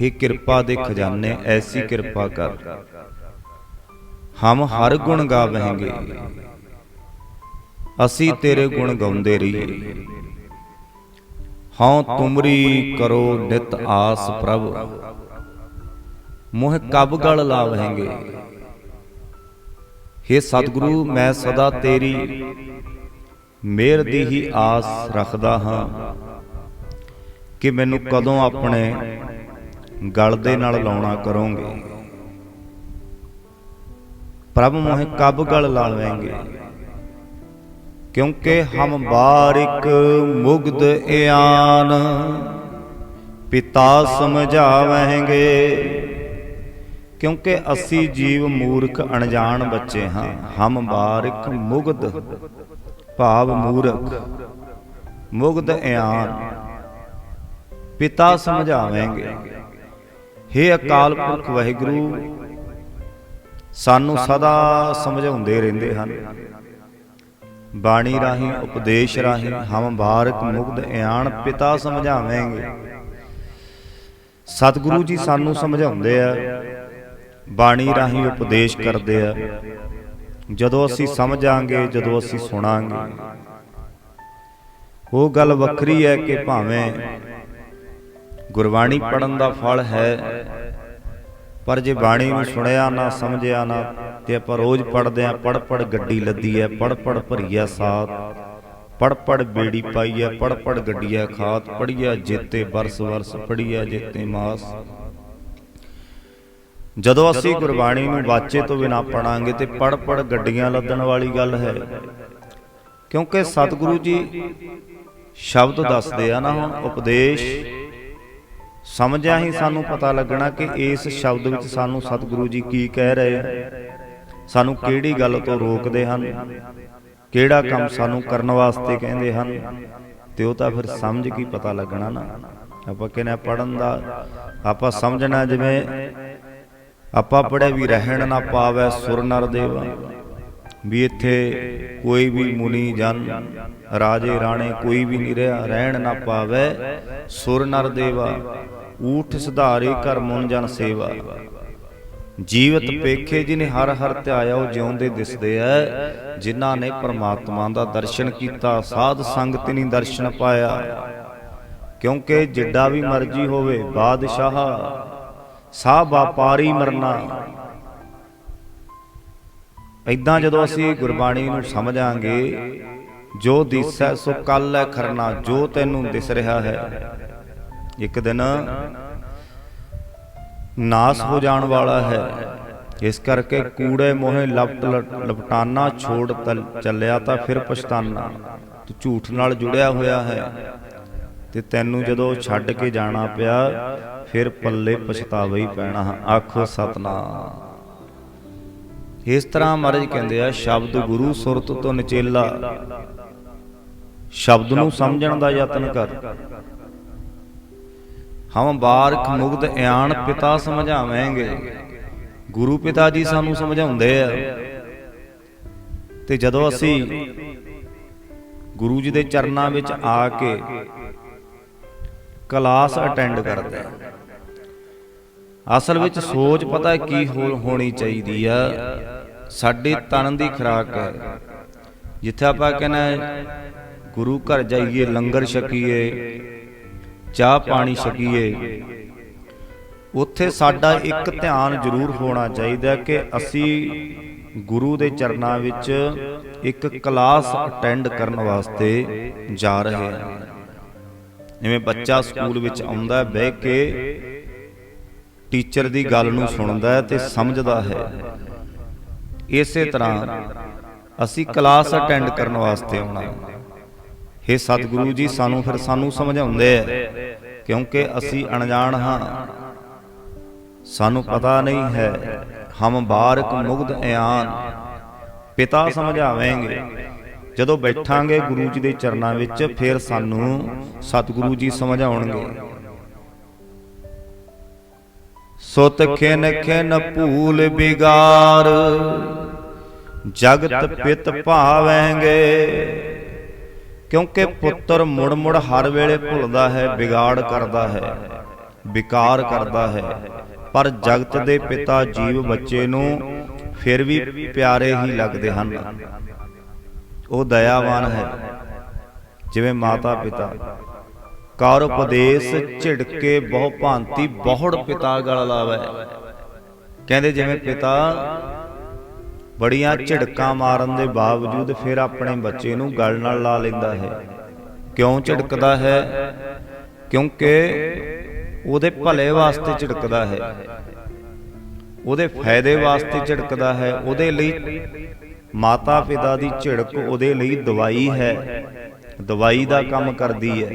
हे ਕਿਰਪਾ ਦੇ ਖਜ਼ਾਨੇ ਐਸੀ ਕਿਰਪਾ ਕਰ। ਹਮ ਹਰ ਗੁਣ ਗਾਵਹਿੰਗੇ। ਅਸੀਂ ਤੇਰੇ ਗੁਣ ਗਾਉਂਦੇ ਰਹੀਏ। ਹਉ ਤੁਮਰੀ ਕਰੋ ਨਿਤ ਆਸ ਪ੍ਰਭ। ਮੋਹ ਕਬ ਗਲ ਲਾਵਹਿੰਗੇ। हे ਸਤਿਗੁਰੂ, ਮੈਂ ਸਦਾ ਤੇਰੀ ਮਿਹਰ ਦੀ ਹੀ ਆਸ ਰੱਖਦਾ ਹਾਂ ਕਿ ਮੈਨੂੰ ਕਦੋਂ ਆਪਣੇ ਗਲ ਦੇ ਨਾਲ ਲਾਉਣਾ ਕਰੋਗੇ। ਪ੍ਰਭ ਮੋਹ ਕਬ ਗਲ ਲਾ ਲਾਵੇਂਗੇ? ਕਿਉਂਕਿ ਹਮ ਬਾਰਿਕ ਮੁਗਧ ਇਆਨ, ਪਿਤਾ ਸਮਝਾਵਾਂਗੇ ਕਿਉਂਕਿ ਅਸੀਂ ਜੀਵ ਮੂਰਖ ਅਣਜਾਣ ਬੱਚੇ ਹਾਂ, ਹਮ ਬਾਰਿਕ ਮੁਗਧ, ਭਾਵ ਮੂਰਖ, ਮੁਗਧ ਇਆਨ, ਪਿਤਾ ਸਮਝਾਵਾਂਗੇ हे ਅਕਾਲ ਪੁਰਖ ਵਾਹਿਗੁਰੂ, ਸਾਨੂੰ ਸਦਾ ਸਮਝਾਉਂਦੇ ਰਹਿੰਦੇ ਹਨ। ਬਾਣੀ ਰਾਹੀਂ, ਉਪਦੇਸ਼ ਰਾਹੀਂ ਹਮ ਬਾਰਕ ਮੁਗਧ ਇਆਨ ਪਿਤਾ ਸਮਝਾਵੇਂਗੇ। ਸਤਿਗੁਰੂ ਜੀ ਸਾਨੂੰ ਸਮਝਾਉਂਦੇ ਆ, ਬਾਣੀ ਰਾਹੀਂ ਉਪਦੇਸ਼ ਕਰਦੇ ਆ। ਜਦੋਂ ਅਸੀਂ ਸਮਝਾਂਗੇ, ਜਦੋਂ ਅਸੀਂ ਸੁਣਾਂਗੇ। ਉਹ ਗੱਲ ਵੱਖਰੀ ਹੈ ਕਿ ਭਾਵੇਂ ਗੁਰਬਾਣੀ ਪੜਨ ਦਾ ਫਲ ਹੈ। ਪਰ ਜੇ ਬਾਣੀ ਨੂੰ ਸੁਣਿਆ ਨਾ, ਸਮਝਿਆ ਨਾ, ਤੇ ਆਪਾਂ ਰੋਜ਼ ਪੜਦੇ ਆ ਪੜ ਪੜ ਗੱਡੀ ਲੱਦੀ ਐ ਪੜ ਪੜ ਭਰੀਆ ਸਾਥ ਪੜ ਪੜ ਬੇੜੀ ਪਾਈ ਐ ਪੜ ਪੜ ਗੱਡੀਆ ਖਾਤ ਪੜੀਆ ਜੇਤੇ ਬਰਸ ਵਰਸ ਪੜੀਆ ਜੇਤੇ ਮਾਸ। ਜਦੋਂ ਅਸੀਂ ਗੁਰਬਾਣੀ ਨੂੰ ਬਾਚੇ ਤੋਂ ਬਿਨਾ ਪੜਾਂਗੇ ਤੇ ਪੜ ਪੜ ਗੱਡੀਆਂ ਲੱਦਣ ਵਾਲੀ ਗੱਲ ਹੈ। ਕਿਉਂਕਿ ਸਤਿਗੁਰੂ ਜੀ ਸ਼ਬਦ ਦੱਸਦੇ ਆ ਨਾ ਹੁਣ, ਉਪਦੇਸ਼ ਸਮਝਿਆ ਹੀ ਸਾਨੂੰ ਪਤਾ ਲੱਗਣਾ ਕਿ ਇਸ ਸ਼ਬਦ ਵਿੱਚ ਸਾਨੂੰ ਸਤਿਗੁਰੂ ਜੀ ਕੀ ਕਹਿ ਰਹੇ ਆ। ਸਾਨੂੰ ਕਿਹੜੀ ਗੱਲ ਤੋਂ ਰੋਕਦੇ ਹਨ? ਕਿਹੜਾ ਕੰਮ ਸਾਨੂੰ ਕਰਨ ਵਾਸਤੇ ਕਹਿੰਦੇ ਹਨ? ਤੇ ਉਹ ਤਾਂ ਫਿਰ ਸਮਝ ਕੀ ਪਤਾ ਲੱਗਣਾ ਨਾ? ਆਪਾਂ ਕਹਿੰਦੇ ਪੜਨ ਦਾ ਆਪਾਂ ਸਮਝਣਾ ਜਿਵੇਂ ਆਪਾਂ ਪੜਿਆ ਵੀ ਰਹਿਣ ਨਾ ਪਾਵੇ ਸੁਰ ਨਰ ਦੇਵਾ। ਵੀ ਇੱਥੇ ਕੋਈ ਵੀ ਮੁਨੀ ਜਨ ਰਾਜੇ ਰਾਣੇ ਕੋਈ ਵੀ ਨਹੀਂ ਰਿਹਾ ਰਹਿਣ ਨਾ ਪਾਵੇ ਸੁਰ ਨਰ ਦੇਵਾ। ਊਠ ਸੁਧਾਰੇ ਕਰ ਮਨ ਜਨ ਸੇਵਾ। ਜੀਵਤ ਪੇਖੇ ਜਿਨੇ ਹਰ ਹਰ ਧਿਆਇਆ ਉਹ ਜਿਉਂਦੇ ਦਿਸਦੇ ਐ, ਜਿਨ੍ਹਾਂ ਨੇ ਪਰਮਾਤਮਾ ਦਾ ਦਰਸ਼ਨ ਕੀਤਾ, ਸਾਧ ਸੰਗਤ ਨੇ ਦਰਸ਼ਨ ਪਾਇਆ। ਕਿਉਂਕਿ ਜਿੱਡਾ ਵੀ ਮਰਜ਼ੀ ਹੋਵੇ, ਬਾਦਸ਼ਾਹ, ਸਾਹ ਵਪਾਰੀ ਮਰਨਾ। ਇਦਾਂ ਜਦੋਂ ਅਸੀਂ ਗੁਰਬਾਣੀ ਨੂੰ ਸਮਝਾਂਗੇ, ਜੋ ਦਿਸੈ ਸੋ ਕੱਲ ਹੈ ਖਰਨਾ, ਜੋ ਤੈਨੂੰ ਦਿਸ ਰਿਹਾ ਹੈ। ਇੱਕ ਦਿਨ ਨਾਸ ਹੋ ਜਾਣ ਵਾਲਾ ਹੈ। ਇਸ ਕਰਕੇ ਕੂੜੇ ਮੋਹੇ ਲਪਟ ਲਪਟਾਨਾ ਛੋੜ ਚੱਲਿਆ ਤਾਂ ਫਿਰ ਪਛਤਾਨਾ। ਤੂੰ ਝੂਠ ਨਾਲ ਜੁੜਿਆ ਹੋਇਆ ਹੈ। ਤੇ ਤੈਨੂੰ ਜਦੋਂ ਛੱਡ ਕੇ ਜਾਣਾ ਪਿਆ, ਫਿਰ ਪੱਲੇ ਪਛਤਾਵਾ ਹੀ ਪੈਣਾ। ਆਖੋ ਸਤਨਾਮ। ਇਸ ਤਰ੍ਹਾਂ ਮਹਾਰਾਜ ਕਹਿੰਦੇ ਆ, ਸ਼ਬਦ ਗੁਰੂ ਸੁਰਤ ਤੋਂ ਨਚੇਲਾ। ਸ਼ਬਦ ਨੂੰ ਸਮਝਣ ਦਾ ਯਤਨ ਕਰ। ਹਮ ਬਾਰਕ ਮੁਗਧ ਇਆਨ ਪਿਤਾ ਸਮਝਾਵਾਂਗੇ। ਗੁਰੂ ਪਿਤਾ ਜੀ ਸਾਨੂੰ ਸਮਝਾਉਂਦੇ ਆ। ਤੇ ਜਦੋਂ ਅਸੀਂ ਗੁਰੂ ਜੀ ਦੇ ਚਰਨਾਂ ਵਿੱਚ ਆ ਕੇ ਕਲਾਸ ਅਟੈਂਡ ਕਰਦੇ ਆ, ਅਸਲ ਵਿੱਚ ਸੋਚ ਪਤਾ ਕੀ ਹੋਣੀ ਚਾਹੀਦੀ ਆ। ਸਾਡੇ ਤਨ ਦੀ ਖਰਾਕ ਹੈ ਜਿੱਥੇ ਆਪਾਂ ਕਹਿੰਦੇ ਗੁਰੂ ਘਰ ਜਾਈਏ, ਲੰਗਰ ਛਕੀਏ ਚਾਹ ਪਾਣੀ ਛਕੀਏ ਉੱਥੇ ਸਾਡਾ ਇੱਕ ਧਿਆਨ ਜ਼ਰੂਰ ਹੋਣਾ ਚਾਹੀਦਾ ਕਿ ਅਸੀਂ ਗੁਰੂ ਦੇ ਚਰਨਾਂ ਵਿੱਚ ਇੱਕ ਕਲਾਸ ਅਟੈਂਡ ਕਰਨ ਵਾਸਤੇ ਜਾ ਰਹੇ ਹਾਂ। ਜਿਵੇਂ ਬੱਚਾ ਸਕੂਲ ਵਿੱਚ ਆਉਂਦਾ ਬਹਿ ਕੇ ਟੀਚਰ ਦੀ ਗੱਲ ਨੂੰ ਸੁਣਦਾ ਹੈ ਤੇ ਸਮਝਦਾ ਹੈ। ਇਸੇ ਤਰ੍ਹਾਂ ਅਸੀਂ ਕਲਾਸ ਅਟੈਂਡ ਕਰਨ ਵਾਸਤੇ ਆਉਣਾ। ਹੈ ਸਤਿਗੁਰੂ ਜੀ ਸਾਨੂੰ ਫਿਰ ਸਾਨੂੰ ਸਮਝਾਉਂਦੇ ਆ ਕਿਉਂਕਿ ਅਸੀਂ ਅਣਜਾਣ ਹਾਂ। ਸਾਨੂੰ ਪਤਾ ਨਹੀਂ ਹੈ, ਹਮ ਬਾਰਕ ਮੁਗਧ ਇਆਨ। ਪਿਤਾ ਸਮਝਾਵੇਂਗੇ, ਜਦੋਂ ਬੈਠਾਂਗੇ ਗੁਰੂ ਜੀ ਦੇ ਚਰਨਾਂ ਵਿੱਚ, ਫਿਰ ਸਾਨੂੰ ਸਤਿਗੁਰੂ ਜੀ ਸਮਝਾਉਣਗੇ। ਸੁਤ ਖਿਨ ਖਿਨ ਭੂਲ ਬਿਗਾਰ, ਜਗਤ ਪਿਤ ਭਾਵੇਂਗੇ। ਕਿਉਂਕਿ ਪੁੱਤਰ ਮੁੜ ਮੁੜ ਹਰ ਵੇਲੇ ਭੁੱਲਦਾ ਹੈ, ਵਿਗਾੜ ਕਰਦਾ ਹੈ, ਵਿਕਾਰ ਕਰਦਾ ਹੈ। ਪਰ ਜਗਤ ਦੇ ਪਿਤਾ ਜੀਵ ਬੱਚੇ ਨੂੰ ਫਿਰ ਵੀ ਪਿਆਰੇ ਹੀ ਲੱਗਦੇ ਹਨ। ਉਹ ਦਇਆਵਾਨ ਹੈ। ਜਿਵੇਂ ਮਾਤਾ ਪਿਤਾ। ਕਰ ਉਪਦੇਸ਼ ਝਿੜਕੇ ਬਹੁ ਭਾਂਤੀ ਬਹੁੜ ਪਿਤਾ ਗਲ ਲਾਵੇ। ਕਹਿੰਦੇ ਜਿਵੇਂ ਪਿਤਾ ਬੜੀਆਂ ਝਿੜਕਾਂ ਮਾਰਨ ਦੇ ਬਾਵਜੂਦ ਫਿਰ ਆਪਣੇ ਬੱਚੇ ਨੂੰ ਗਲ ਨਾਲ ਲਾ ਲੈਂਦਾ ਹੈ। ਕਿਉਂ ਝਿੜਕਦਾ ਹੈ? ਕਿਉਂਕਿ ਉਹਦੇ ਭਲੇ ਵਾਸਤੇ ਝਿੜਕਦਾ ਹੈ। ਉਹਦੇ ਫਾਇਦੇ ਵਾਸਤੇ ਝਿੜਕਦਾ ਹੈ। ਉਹਦੇ ਲਈ ਮਾਤਾ ਪਿਤਾ ਦੀ ਝਿੜਕ ਉਹਦੇ ਲਈ ਦਵਾਈ ਹੈ। ਦਵਾਈ ਦਾ ਕੰਮ ਕਰਦੀ ਹੈ।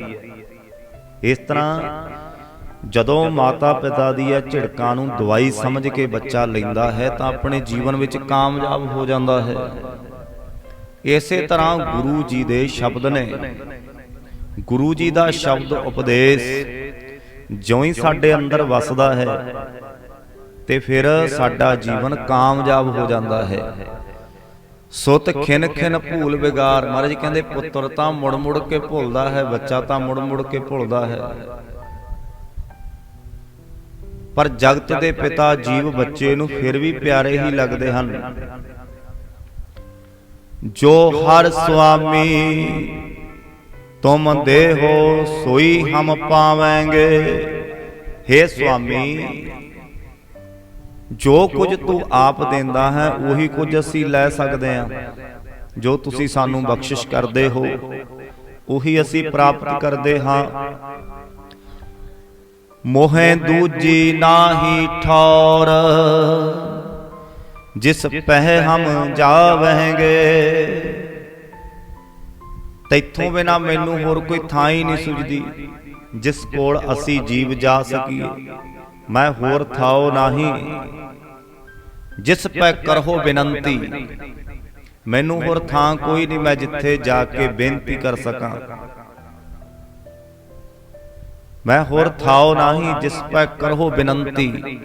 ਇਸ ਤਰ੍ਹਾਂ ਜਦੋਂ ਮਾਤਾ ਪਿਤਾ ਦੀਆਂ ਝਿੜਕਾਂ ਨੂੰ ਦਵਾਈ ਸਮਝ ਕੇ ਬੱਚਾ ਲੈਂਦਾ ਹੈ ਤਾਂ ਆਪਣੇ ਜੀਵਨ ਵਿੱਚ ਕਾਮਯਾਬ ਹੋ ਜਾਂਦਾ ਹੈ ਇਸੇ ਤਰ੍ਹਾਂ ਗੁਰੂ ਜੀ ਦੇ ਸ਼ਬਦ ਨੇ। ਗੁਰੂ ਜੀ ਦਾ ਸ਼ਬਦ ਉਪਦੇਸ਼ ਜਿਉਂ ਹੀ ਸਾਡੇ ਅੰਦਰ ਵਸਦਾ ਹੈ ਤੇ ਫਿਰ ਸਾਡਾ ਜੀਵਨ ਕਾਮਯਾਬ ਹੋ ਜਾਂਦਾ ਹੈ ਸੁਤ ਖਿਨ ਖਿਨ ਭੂਲ ਵਿਗਾਰ। ਮਹਾਰਾਜ ਕਹਿੰਦੇ ਪੁੱਤਰ ਤਾਂ ਮੁੜ ਮੁੜ ਕੇ ਭੁੱਲਦਾ ਹੈ ਬੱਚਾ ਤਾਂ ਮੁੜ ਮੁੜ ਕੇ ਭੁੱਲਦਾ ਹੈ। ਪਰ ਜਗਤ ਦੇ ਪਿਤਾ ਜੀਵ ਬੱਚੇ ਨੂੰ ਫਿਰ ਵੀ ਪਿਆਰੇ ਹੀ ਲੱਗਦੇ ਹਨ। ਜੋ ਹਰ ਸੁਆਮੀ ਤੁਮ ਦੇਹੋ ਸੋਈ ਹਮ ਪਾਵਾਂਗੇ। हे ਸੁਆਮੀ ਜੋ ਕੁਝ ਤੂੰ ਆਪ ਦਿੰਦਾ ਹੈ ਉਹੀ ਕੁਝ ਅਸੀਂ ਲੈ ਸਕਦੇ ਹਾਂ। ਜੋ ਤੁਸੀਂ ਸਾਨੂੰ ਬਖਸ਼ਿਸ਼ ਕਰਦੇ ਹੋ ਉਹੀ ਅਸੀਂ ਪ੍ਰਾਪਤ ਕਰਦੇ ਹਾਂ। ਮੋਹੇ ਦੂਜੀ ਨਾਹੀ ਠੌਰ। ਜਿਸ ਪਹਿ ਹਮ ਜਾਵਹਿਗੇ ਤੈਥੋਂ ਬਿਨਾ ਮੈਨੂੰ ਹੋਰ ਕੋਈ ਥਾਂ ਹੀ ਨਹੀਂ ਸੁਝਦੀ। ਜਿਸ ਕੋਲ ਅਸੀਂ ਜੀਵ ਜਾ ਸਕੀਏ ਮੈਂ ਹੋਰ ਥਾਉ ਨਹੀਂ। ਜਿਸ ਪੈ ਕਰਹੋ ਬੇਨੰਤੀ। ਮੈਨੂੰ ਹੋਰ ਥਾਂ ਕੋਈ ਨਹੀਂ ਮੈਂ ਜਿੱਥੇ ਜਾ ਕੇ ਬੇਨਤੀ ਕਰ ਸਕਾਂ। ਮੈਂ ਹੋਰ ਥਾਉ ਨਹੀਂ ਜਿਸ ਪੈ ਕਰਹੋ ਬੇਨੰਤੀ।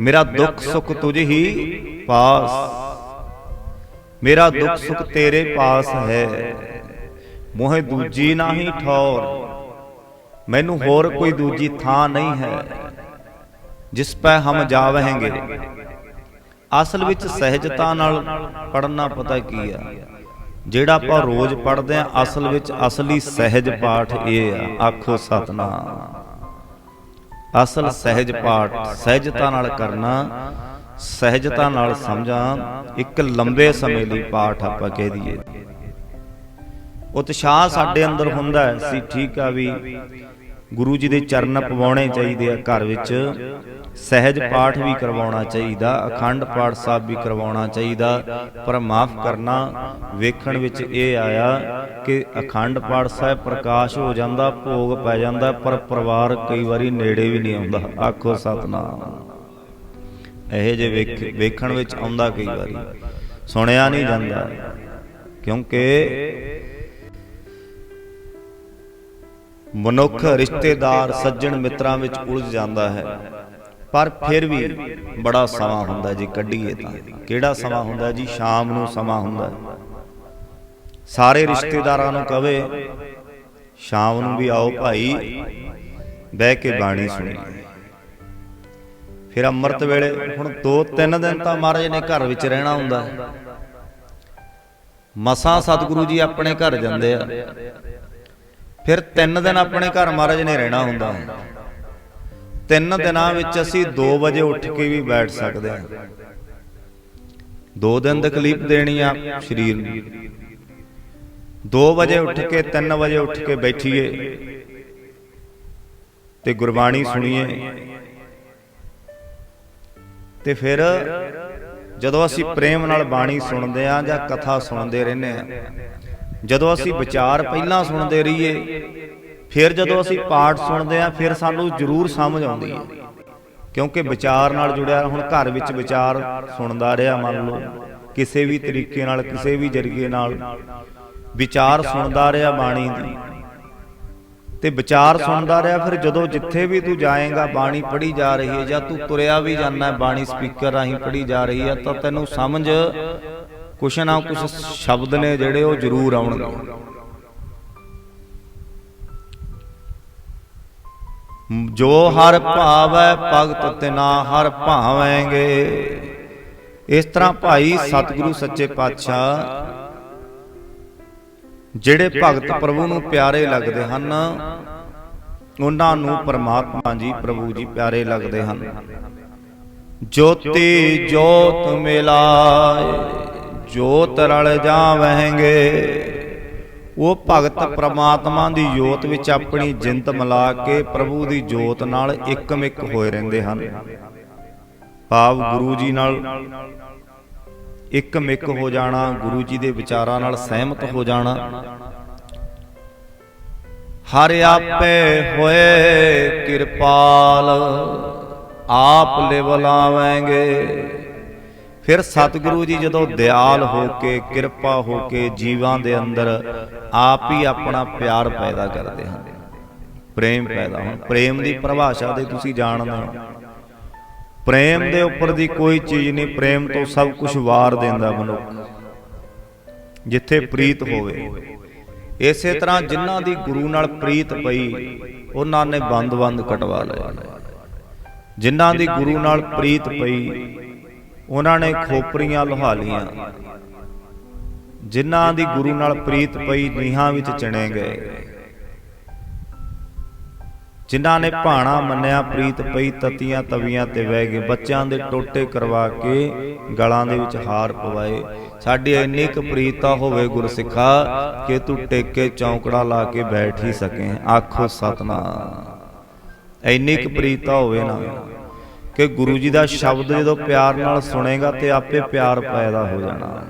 ਮੇਰਾ ਦੁੱਖ ਸੁੱਖ ਤੁਝ ਹੀ ਪਾਸ। ਮੇਰਾ ਦੁੱਖ ਸੁੱਖ ਤੇਰੇ ਪਾਸ ਹੈ। ਮੋਹਿ ਦੂਜੀ ਨਹੀਂ ਠੌਰ। ਮੈਨੂੰ ਹੋਰ ਕੋਈ ਦੂਜੀ ਥਾਂ ਨਹੀਂ ਹੈ। ਜਿਸ ਪੈ ਹਮ ਜਾਵਹਿੰਗੇ। ਅਸਲ ਵਿੱਚ ਸਹਿਜਤਾ ਨਾਲ ਪੜਨਾ ਪਤਾ ਕੀ ਆ? ਜਿਹੜਾ ਆਪਾਂ ਰੋਜ਼ ਪੜਦੇ ਆ ਅਸਲ ਵਿੱਚ ਅਸਲੀ ਸਹਿਜ ਪਾਠ ਇਹ ਆ ਆਖੋ ਸਤਨਾਮ। ਅਸਲ ਸਹਿਜ ਪਾਠ ਸਹਿਜਤਾ ਨਾਲ ਕਰਨਾ ਸਹਿਜਤਾ ਨਾਲ ਸਮਝਾਂ ਇੱਕ ਲੰਬੇ ਸਮੇਂ ਲਈ ਪਾਠ ਆਪਾਂ ਕਹਿ ਦਈਏ। ਉਤਸ਼ਾਹ ਸਾਡੇ ਅੰਦਰ ਹੁੰਦਾ ਸੀ ਠੀਕ ਆ ਵੀ ਗੁਰੂ ਜੀ ਦੇ ਚਰਨ ਪਵਾਉਣੇ ਚਾਹੀਦੇ ਆ ਘਰ ਵਿੱਚ। ਸਹਿਜ ਪਾਠ ਵੀ ਕਰਵਾਉਣਾ ਚਾਹੀਦਾ, ਅਖੰਡ ਪਾਠ ਸਾਹਿਬ ਵੀ ਕਰਵਾਉਣਾ ਚਾਹੀਦਾ। ਪਰ ਮਾਫ ਕਰਨਾ, ਵੇਖਣ ਵਿੱਚ ਇਹ ਆਇਆ ਕਿ ਅਖੰਡ ਪਾਠ ਸਾਹਿਬ ਪ੍ਰਕਾਸ਼ ਹੋ ਜਾਂਦਾ, ਭੋਗ ਪੈ ਜਾਂਦਾ, ਪਰ ਪਰਿਵਾਰ ਕਈ ਵਾਰੀ ਨੇੜੇ ਵੀ ਨਹੀਂ ਆਉਂਦਾ। ਆਖੋ ਸਤਨਾਮ। ਇਹੋ ਜੇ ਵੇਖ, ਵੇਖਣ ਵਿੱਚ ਆਉਂਦਾ ਕਈ ਵਾਰੀ। ਸੁਣਿਆ ਨਹੀਂ ਜਾਂਦਾ। ਕਿਉਂਕਿ ਮਨੁੱਖ ਰਿਸ਼ਤੇਦਾਰ ਸੱਜਣ ਮਿੱਤਰਾਂ ਵਿੱਚ ਉਲਝ ਜਾਂਦਾ ਹੈ। ਪਰ ਫਿਰ ਵੀ ਬੜਾ ਸਮਾਂ ਹੁੰਦਾ ਜੀ, ਕੱਢੀਏ ਤਾਂ। ਕਿਹੜਾ ਸਮਾਂ ਹੁੰਦਾ ਜੀ? ਸ਼ਾਮ ਨੂੰ ਸਮਾਂ ਹੁੰਦਾ। ਸਾਰੇ ਰਿਸ਼ਤੇਦਾਰਾਂ ਨੂੰ ਕਵੇ, ਸ਼ਾਮ ਨੂੰ ਵੀ ਆਓ ਭਾਈ, ਬਹਿ ਕੇ ਬਾਣੀ ਸੁਣੀ ਫਿਰ ਅੰਮ੍ਰਿਤ ਵੇਲੇ ਹੁਣ 2-3 ਦਿਨ ਤਾਂ ਮਹਾਰਾਜ ਨੇ ਘਰ ਵਿੱਚ ਰਹਿਣਾ ਹੁੰਦਾ। ਮਸਾਂ ਸਤਿਗੁਰੂ ਜੀ ਆਪਣੇ ਘਰ ਜਾਂਦੇ ਆ। ਫਿਰ ਤਿੰਨ ਦਿਨ ਆਪਣੇ ਘਰ ਮਹਾਰਾਜ ਨੇ ਰਹਿਣਾ ਹੁੰਦਾ। ਹੈ ਤਿੰਨ ਦਿਨਾਂ ਵਿੱਚ ਅਸੀਂ 2 ਵਜੇ ਉੱਠ ਕੇ ਵੀ ਬੈਠ ਸਕਦੇ ਹਾਂ। ਦੋ ਦਿਨ ਤਕਲੀਫ ਦੇਣੀ ਆ ਸਰੀਰ ਨੂੰ। 2 ਵਜੇ ਉੱਠ ਕੇ 3 ਵਜੇ ਉੱਠ ਕੇ ਬੈਠੀਏ ਤੇ ਗੁਰਬਾਣੀ ਸੁਣੀਏ। ਤੇ ਫਿਰ ਜਦੋਂ ਅਸੀਂ ਪ੍ਰੇਮ ਨਾਲ ਬਾਣੀ ਸੁਣਦੇ ਆ ਜਾਂ ਕਥਾ ਸੁਣਦੇ ਰਹਿੰਦੇ ਆ ਜਦੋਂ ਅਸੀਂ ਵਿਚਾਰ ਪਹਿਲਾਂ ਸੁਣਦੇ ਰਹੀਏ, ਫਿਰ ਜਦੋਂ ਅਸੀਂ ਪਾਠ ਸੁਣਦੇ ਆ ਫਿਰ ਸਾਨੂੰ ਜ਼ਰੂਰ ਸਮਝ ਆਉਂਦੀ ਹੈ। ਕਿਉਂਕਿ ਵਿਚਾਰ ਨਾਲ ਜੁੜਿਆ, ਹੁਣ ਘਰ ਵਿੱਚ ਵਿਚਾਰ ਸੁਣਦਾ ਰਿਹਾ ਮੰਨ ਲਓ, ਕਿਸੇ ਵੀ ਤਰੀਕੇ ਨਾਲ, ਕਿਸੇ ਵੀ ਜਰੀਏ ਨਾਲ। ਵਿਚਾਰ ਸੁਣਦਾ ਰਿਹਾ ਬਾਣੀ ਦੀ। ਤੇ ਵਿਚਾਰ ਸੁਣਦਾ ਰਿਹਾ, ਫਿਰ ਜਦੋਂ ਜਿੱਥੇ ਵੀ ਤੂੰ ਜਾਏਗਾ, ਬਾਣੀ ਪੜ੍ਹੀ ਜਾ ਰਹੀ ਹੈ ਜਾਂ ਤੂੰ ਤੁਰਿਆ ਵੀ ਜਾਂਦਾ ਬਾਣੀ ਸਪੀਕਰ ਰਾਹੀਂ ਪੜ੍ਹੀ ਜਾ ਰਹੀ ਹੈ, ਤਾਂ ਤੈਨੂੰ ਸਮਝ ਕੁਛ ਨਾ ਕੁਛ ਸ਼ਬਦ ਨੇ ਜਿਹੜੇ ਉਹ ਜ਼ਰੂਰ ਆਉਣਗੇ। ਜੋ ਹਰ ਭਾਵੈ ਭਗਤ ਤਿਨਾ ਹਰ ਭਾਵੈਂਗੇ। ਇਸ ਤਰ੍ਹਾਂ ਭਾਈ ਸਤਿਗੁਰੂ ਸੱਚੇ ਪਾਤਸ਼ਾਹ, ਜਿਹੜੇ ਭਗਤ ਪ੍ਰਭੂ ਨੂੰ ਪਿਆਰੇ ਲੱਗਦੇ ਹਨ, ਉਹਨਾਂ ਨੂੰ ਪਰਮਾਤਮਾ ਜੀ, ਪ੍ਰਭੂ ਜੀ ਪਿਆਰੇ ਲੱਗਦੇ ਹਨ। ਜੋਤੀ ਜੋਤ ਮਿਲਾਏ। ਜੋਤ ਰਲ ਜਾਵਹਿੰਗੇ, ਉਹ ਭਗਤ ਪ੍ਰਮਾਤਮਾ ਦੀ ਜੋਤ ਵਿੱਚ ਆਪਣੀ ਜਿੰਦ ਮਿਲਾ ਕੇ ਪ੍ਰਭੂ ਦੀ ਜੋਤ ਨਾਲ ਇੱਕਮਿਕ ਹੋਏ ਰਹਿੰਦੇ ਹਨ। ਭਾਵ ਗੁਰੂ ਜੀ ਨਾਲ ਇੱਕਮਿਕ ਹੋ ਜਾਣਾ, ਗੁਰੂ ਜੀ ਦੇ ਵਿਚਾਰਾਂ ਨਾਲ ਸਹਿਮਤ ਹੋ ਜਾਣਾ। ਹਰ ਆਪੇ ਹੋਏ ਕਿਰਪਾਲ, ਆਪ ਲਿਵ ਲਾਵਾਂਗੇ। ਫਿਰ ਸਤਿਗੁਰੂ ਜੀ ਜਦੋਂ ਦਿਆਲ ਹੋ ਕੇ, ਕਿਰਪਾ ਹੋ ਕੇ ਜੀਵਾਂ ਦੇ ਅੰਦਰ ਆਪ ਹੀ ਆਪਣਾ ਪਿਆਰ ਪੈਦਾ ਕਰਦੇ ਹਨ। ਪ੍ਰੇਮ ਪੈਦਾ ਹੁਣ ਪ੍ਰੇਮ ਦੀ ਪਰਿਭਾਸ਼ਾ ਦੇ ਤੁਸੀਂ ਜਾਣਦੇ ਹੋ। ਪ੍ਰੇਮ ਦੇ ਉੱਪਰ ਦੀ ਕੋਈ ਚੀਜ਼ ਨਹੀਂ, ਪ੍ਰੇਮ ਤੋਂ ਸਭ ਕੁਝ ਵਾਰ ਦਿੰਦਾ ਮਨੁੱਖ। ਜਿੱਥੇ ਪ੍ਰੀਤ ਹੋਵੇ। ਇਸੇ ਤਰ੍ਹਾਂ ਜਿਨ੍ਹਾਂ ਦੀ ਗੁਰੂ ਨਾਲ ਪ੍ਰੀਤ ਪਈ, ਉਹਨਾਂ ਨੇ ਬੰਦ-ਬੰਦ ਕਟਵਾ ਲਏ। ਜਿਨ੍ਹਾਂ ਦੀ ਗੁਰੂ ਨਾਲ ਪ੍ਰੀਤ ਪਈ ਉਹਨਾਂ ਨੇ ਖੋਪਰੀਆਂ ਲੁਹਾ ਲੀਆਂ ਜਿਨ੍ਹਾਂ ਦੀ ਗੁਰੂ ਨਾਲ ਪ੍ਰੀਤ ਪਈ ਨੀਹਾਂ ਵਿੱਚ ਚਿਣੇ ਗਏ। ਜਿਨ੍ਹਾਂ ਨੇ ਭਾਣਾ ਮੰਨਿਆ ਪ੍ਰੀਤ ਪਈ ਤਤੀਆਂ ਤਵੀਆਂ ਤੇ ਬਹਿ ਗਏ ਬੱਚਿਆਂ ਦੇ ਟੋਟੇ ਕਰਵਾ ਕੇ ਗਲਾਂ ਦੇ ਵਿੱਚ ਹਾਰ ਪਵਾਏ। ਸਾਡੀ ਇੰਨੀ ਕੁ ਪ੍ਰੀਤਾ ਹੋਵੇ ਗੁਰਸਿੱਖਾ ਕਿ ਤੂੰ ਟੇਕੇ ਚੌਂਕੜਾ ਲਾ ਕੇ ਬੈਠ ਹੀ ਸਕੇ। ਆਖੋ ਸਤਨਾਮ। ਇੰਨੀ ਕੁ ਪ੍ਰੀਤਾ ਹੋਵੇ ਨਾ। ਕਿ ਗੁਰੂ ਜੀ ਦਾ ਸ਼ਬਦ ਜਦੋਂ ਪਿਆਰ ਨਾਲ ਸੁਣੇਗਾ ਤੇ ਆਪੇ ਪਿਆਰ ਪੈਦਾ ਹੋ ਜਾਣਾ।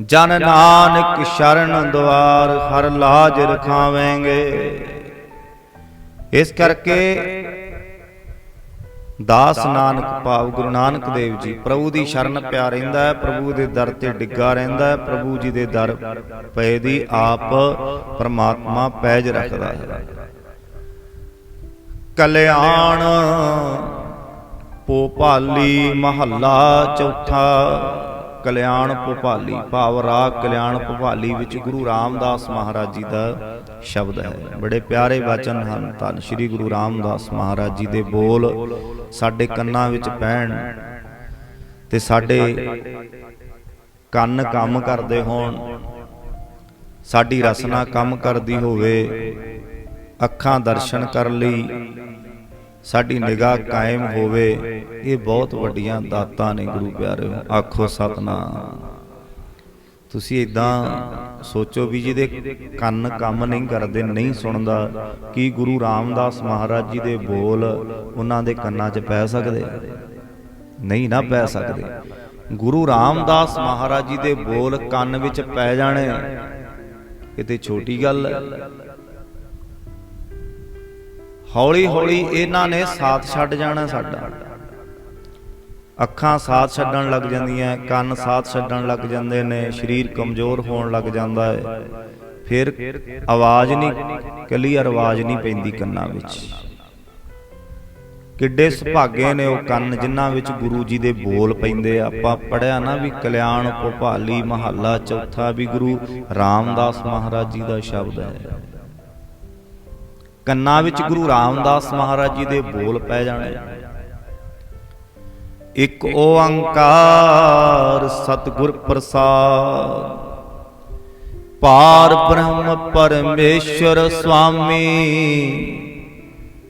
ਜਨ ਨਾਨਕ ਸ਼ਰਨ ਦੁਆਰ ਹਰ ਲਾਜ ਰਖਾਵੇਂਗੇ। ਇਸ ਕਰਕੇ ਦਾਸ ਨਾਨਕ ਭਾਵ ਗੁਰੂ ਨਾਨਕ ਦੇਵ ਜੀ ਪ੍ਰਭੂ ਦੀ ਸ਼ਰਨ ਪਿਆ ਰਹਿੰਦਾ ਹੈ, ਪ੍ਰਭੂ ਦੇ ਦਰ ਤੇ ਡਿੱਗਾ ਰਹਿੰਦਾ ਹੈ, ਪ੍ਰਭੂ ਜੀ ਦੇ ਦਰ ਪਏ ਦੀ ਆਪ ਪਰਮਾਤਮਾ ਪੈਜ ਰੱਖਦਾ ਹੈ। ਕਲਿਆਣ। ਪੋਪਾਲੀ ਮਹੱਲਾ ਚੌਥਾ। ਕਲਿਆਣ ਭੋਪਾਲੀ ਭਾਵ ਰਾਗ ਕਲਿਆਣ ਭੋਪਾਲੀ ਵਿੱਚ ਗੁਰੂ ਰਾਮਦਾਸ ਮਹਾਰਾਜ ਜੀ ਦਾ ਸ਼ਬਦ ਹੈ। ਬੜੇ ਪਿਆਰੇ ਵਚਨ ਹਨ। ਧੰਨ ਸ਼੍ਰੀ ਗੁਰੂ ਰਾਮਦਾਸ ਮਹਾਰਾਜ ਜੀ ਦੇ ਬੋਲ। ਸਾਡੇ ਕੰਨਾਂ ਵਿੱਚ ਪੈਣ ਤੇ ਸਾਡੇ ਕੰਨ ਕੰਮ ਕਰਦੇ ਹੋਣ। ਸਾਡੀ ਰਸਨਾ ਕੰਮ ਕਰਦੀ ਹੋਵੇ। ਅੱਖਾਂ ਦਰਸ਼ਨ ਕਰ ਲਈ। ਸਾਡੀ ਨਿਗਾਹ ਕਾਇਮ ਹੋਵੇ ਇਹ ਬਹੁਤ ਵੱਡੀਆਂ ਦਾਤਾਂ ਨੇ ਗੁਰੂ ਪਿਆਰਿਓ ਆਖੋ ਸਤਨਾਮ। ਤੁਸੀਂ ਇਦਾਂ ਸੋਚੋ ਵੀ ਜਿਹਦੇ ਕੰਨ ਕੰਮ ਨਹੀਂ ਕਰਦੇ ਨਹੀਂ ਸੁਣਦਾ ਕੀ ਗੁਰੂ ਰਾਮਦਾਸ ਮਹਾਰਾਜ ਜੀ ਦੇ ਬੋਲ ਉਹਨਾਂ ਦੇ ਕੰਨਾਂ 'ਚ ਪੈ ਸਕਦੇ? ਨਹੀਂ ਨਾ ਪੈ ਸਕਦੇ। ਗੁਰੂ ਰਾਮਦਾਸ ਮਹਾਰਾਜ ਜੀ ਦੇ ਬੋਲ ਕੰਨ ਵਿੱਚ ਪੈ ਜਾਣੇ। ਕਿਤੇ ਛੋਟੀ ਗੱਲ ਹੈ। ਹੌਲੀ ਹੌਲੀ ਇਹਨਾਂ ਨੇ ਸਾਥ ਛੱਡ ਜਾਣਾ ਸਾਡਾ। ਅੱਖਾਂ ਸਾਥ ਛੱਡਣ ਲੱਗ ਜਾਂਦੀਆਂ, ਕੰਨ ਸਾਥ ਛੱਡਣ ਲੱਗ ਜਾਂਦੇ ਨੇ, ਸਰੀਰ ਕਮਜ਼ੋਰ ਹੋਣ ਲੱਗ ਜਾਂਦਾ ਹੈ ਫਿਰ ਆਵਾਜ਼ ਨਹੀਂ, ਕਲੀਅਰ ਆਵਾਜ਼ ਨਹੀਂ ਪੈਂਦੀ ਕੰਨਾਂ ਵਿੱਚ। ਕਿੱਡੇ ਸੁਭਾਗੇ ਨੇ ਉਹ ਕੰਨ ਜਿਨ੍ਹਾਂ ਵਿੱਚ ਗੁਰੂ ਜੀ ਦੇ ਬੋਲ ਪੈਂਦੇ ਆਪਾਂ ਪੜਿਆ ਨਾ ਵੀ ਕਲਿਆਣ ਭੋਪਾਲੀ ਮਹੱਲਾ ਚੌਥਾ ਵੀ ਗੁਰੂ ਰਾਮਦਾਸ ਮਹਾਰਾਜ ਜੀ ਦਾ ਸ਼ਬਦ ਹੈ। ਕੰਨਾਂ ਵਿੱਚ ਗੁਰੂ ਰਾਮਦਾਸ ਮਹਾਰਾਜ ਜੀ ਦੇ ਬੋਲ ਪੈ ਜਾਣੇ। ਇੱਕ ਓੰਕਾਰ ਸਤਿਗੁਰ ਪ੍ਰਸਾਦ। ਪਾਰ ਬ੍ਰਹਮ ਪਰਮੇਸ਼ਰ ਸੁਆਮੀ।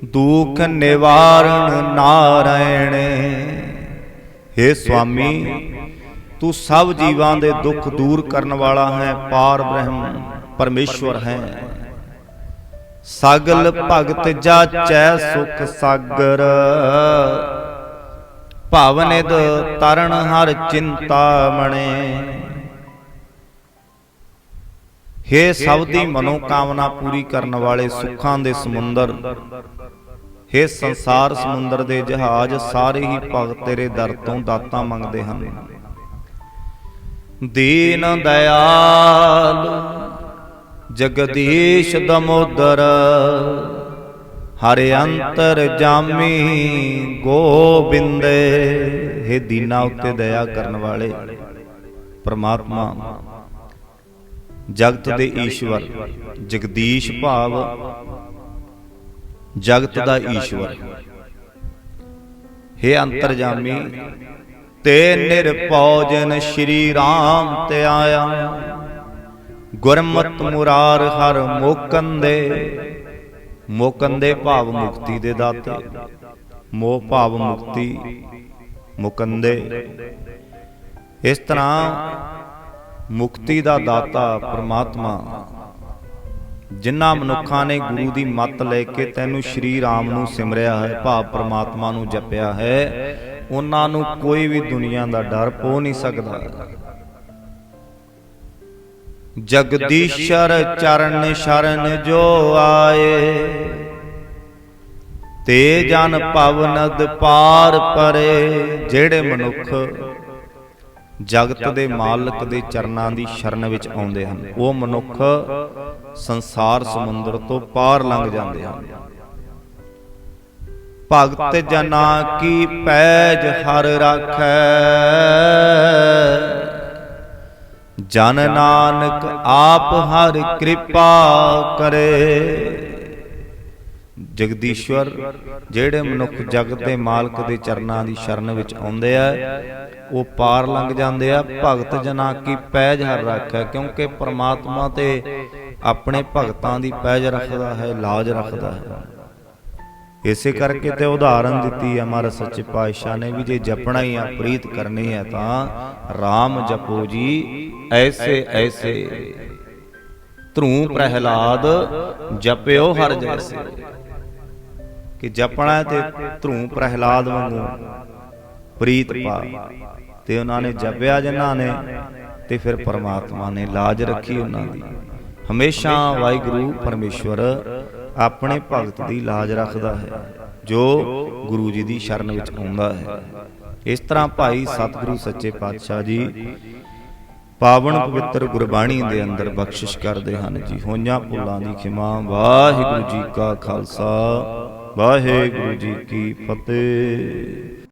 ਦੁਖ ਨਿਵਾਰਣ ਨਾਰਾਇਣ। हे ਸੁਆਮੀ ਤੂੰ ਸਭ ਜੀਵਾਂ ਦੇ ਦੁੱਖ ਦੂਰ ਕਰਨ ਵਾਲਾ ਹੈ ਪਾਰ ਬ੍ਰਹਮ ਪਰਮੇਸ਼ਵਰ ਹੈ। ਸਗਲ ਭਗਤ ਜਾਚੈ ਸੁਖ ਸਾਗਰ। ਭਾਵਨਿਦ ਤਰਣ ਹਰ ਚਿੰਤਾ ਮਣੇ। ਹੇ ਸਭ ਦੀ ਮਨੋ ਕਾਮਨਾ ਪੂਰੀ ਕਰਨ ਵਾਲੇ ਸੁੱਖਾਂ ਦੇ ਸਮੁੰਦਰ। ਹੇ ਸੰਸਾਰ ਸਮੁੰਦਰ ਦੇ ਜਹਾਜ਼ ਸਾਰੇ ਹੀ ਭਗਤ ਤੇਰੇ ਦਰ ਤੋਂ ਦਾਤਾਂ ਮੰਗਦੇ ਹਨ। ਦੀਨ ਦਇਆਲ ਜਗਦੀਸ਼ ਦਮੋਦਰ। ਹਰਿ ਅੰਤਰ ਜਾਮੀ ਗੋਬਿੰਦ। हे ਦੀਨਾ ਉੱਤੇ ਦਇਆ ਕਰਨ ਵਾਲੇ ਪ੍ਰਮਾਤਮਾ। ਜਗਤ ਦੇ ਈਸ਼ਵਰ, ਜਗਦੀਸ਼ ਭਾਵ। ਜਗਤ ਦਾ ਈਸ਼ਵਰ। हे ਅੰਤਰਜਾਮੀ ਤੇ ਨਿਰਭਉ ਜਨ ਸ਼੍ਰੀ RAM ਤੇ ਆਇਆ। ਗੁਰਮਤਿ ਮੁਰਾਰ ਹਰ ਮੋਕੰਦੇ ਮੋਕੰਦੇ ਭਾਵ ਮੁਕਤੀ ਦੇ ਦਾਤੇ। ਮੋਹ ਭਾਵ ਮੁਕਤੀ ਮੁਕੰਦੇ ਇਸ ਤਰ੍ਹਾਂ ਮੁਕਤੀ ਦਾ ਦਾਤਾ ਪ੍ਰਮਾਤਮਾ, ਜਿਨ੍ਹਾਂ ਮਨੁੱਖਾਂ ਨੇ ਗੁਰੂ ਦੀ ਮੱਤ ਲੈ ਕੇ ਤੈਨੂੰ ਸ਼੍ਰੀ ਰਾਮ ਨੂੰ ਸਿਮਰਿਆ ਹੈ, ਭਾਵ ਪ੍ਰਮਾਤਮਾ ਨੂੰ ਜਪਿਆ ਹੈ, ਉਹਨਾਂ ਨੂੰ ਕੋਈ ਵੀ ਦੁਨੀਆ ਦਾ ਡਰ ਪੋ ਨਹੀਂ ਸਕਦਾ। ਜਗਦੀਸ਼ਰ ਚਰਨ ਸ਼ਰਨ ਜੋ ਆਏ। ਤੇ ਜਨ ਪਵਨਦ ਪਾਰ ਪਰੇ, ਜਿਹੜੇ ਮਨੁੱਖ ਜਗਤ ਦੇ ਮਾਲਕ ਦੇ ਚਰਨਾਂ ਦੀ ਸ਼ਰਨ ਵਿੱਚ ਆਉਂਦੇ ਹਨ, ਉਹ ਮਨੁੱਖ ਸੰਸਾਰ ਸਮੁੰਦਰ ਤੋਂ ਪਾਰ ਲੰਘ ਜਾਂਦੇ ਹਨ। ਭਗਤ ਜਨਾ ਕੀ ਪੈਜ ਹਰ ਰਾਖੈ। ਜਨ ਨਾਨਕ ਆਪ ਹਰ ਕਿਰਪਾ ਕਰੇ। ਜਗਦੀਸ਼ਵਰ ਜਿਹੜੇ ਮਨੁੱਖ ਜਗਤ ਦੇ ਮਾਲਕ ਦੇ ਚਰਨਾਂ ਦੀ ਸ਼ਰਨ ਵਿੱਚ ਆਉਂਦੇ ਆ ਉਹ ਪਾਰ ਲੰਘ ਜਾਂਦੇ ਆ ਭਗਤ ਜਨਾ ਕੀ ਪੈਜ ਹਰ ਰੱਖਿਆ ਕਿਉਂਕਿ ਪ੍ਰਮਾਤਮਾ ਤੇ ਆਪਣੇ ਭਗਤਾਂ ਦੀ ਪੈਜ ਰੱਖਦਾ ਹੈ ਲਾਜ ਰੱਖਦਾ ਹੈ। ਇਸੇ ਕਰਕੇ ਤੇ ਉਦਾਹਰਨ ਦਿੱਤੀ ਹੈ ਮਹਾਰਾਜ ਸੱਚੇ ਪਾਤਸ਼ਾਹ ਨੇ ਵੀ ਜੇ ਜਪਣਾ ਹੀ ਆ ਪ੍ਰੀਤ ਕਰਨੀ ਹੈ ਤਾਂ RAM ਜਪੋ ਜੀ ਐਸੇ ਐਸੇ ਧਰੂ ਪ੍ਰਹਿਲਾਦ ਜਪਿਓ ਹਰ ਜੈਸੇ। ਕਿ ਜਪਣਾ ਤੇ ਧਰੂ ਪ੍ਰਹਿਲਾਦ ਵਾਂਗੂ ਪ੍ਰੀਤ ਪਾ। ਤੇ ਉਹਨਾਂ ਨੇ ਜਪਿਆ ਜਿਨ੍ਹਾਂ ਨੇ ਤੇ ਫਿਰ ਪਰਮਾਤਮਾ ਨੇ ਲਾਜ ਰੱਖੀ ਉਹਨਾਂ ਦੀ। ਹਮੇਸ਼ਾ ਵਾਹਿਗੁਰੂ ਪਰਮੇਸ਼ਵਰ ਆਪਣੇ ਭਗਤ ਦੀ ਲਾਜ ਰੱਖਦਾ ਹੈ ਜੋ ਗੁਰੂ ਜੀ ਦੀ ਸ਼ਰਨ ਵਿੱਚ ਆਉਂਦਾ ਹੈ। ਇਸ ਤਰ੍ਹਾਂ ਭਾਈ ਸਤਿਗੁਰੂ ਸੱਚੇ ਪਾਤਸ਼ਾਹ ਜੀ ਪਾਵਨ ਪਵਿੱਤਰ ਗੁਰਬਾਣੀ ਦੇ ਅੰਦਰ ਬਖਸ਼ਿਸ਼ ਕਰਦੇ ਹਨ ਜੀ। ਹੋਈਆਂ ਭੁੱਲਾਂ ਦੀ ਖਿਮਾ। ਵਾਹਿਗੁਰੂ ਜੀ ਕਾ ਖਾਲਸਾ। ਵਾਹਿਗੁਰੂ ਜੀ ਕੀ ਫਤਿਹ।